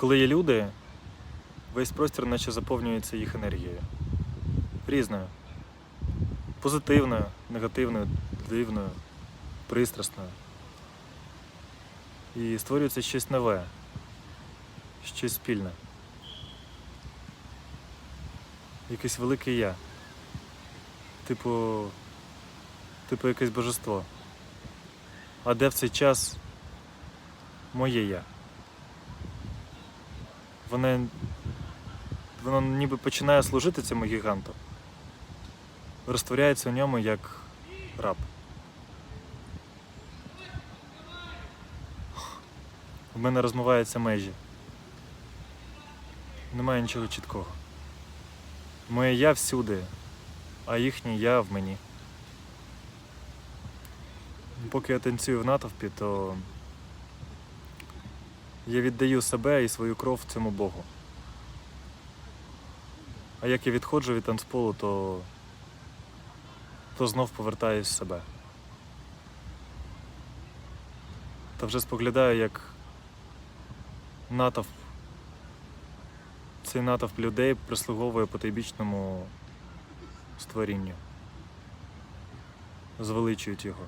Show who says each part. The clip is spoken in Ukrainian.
Speaker 1: Коли є люди, весь простір наче заповнюється їх енергією. Різною. Позитивною, негативною, дивною, пристрасною. І створюється щось нове, щось спільне. Якесь велике я. Типу. Типу якесь божество. А де в цей час моє я? Воно, воно ніби починає служити цьому гіганту. Розтворяється в ньому як раб. В мене розмиваються межі. Немає нічого чіткого. Моє я всюди, а їхнє я в мені. Поки я танцюю в натовпі, то я віддаю себе і свою кров цьому Богу. А як я відходжу від танцполу, то, то знов повертаюсь в себе. Та вже споглядаю, як натовп, цей натовп людей прислуговує потойбічному створінню. Звеличують його.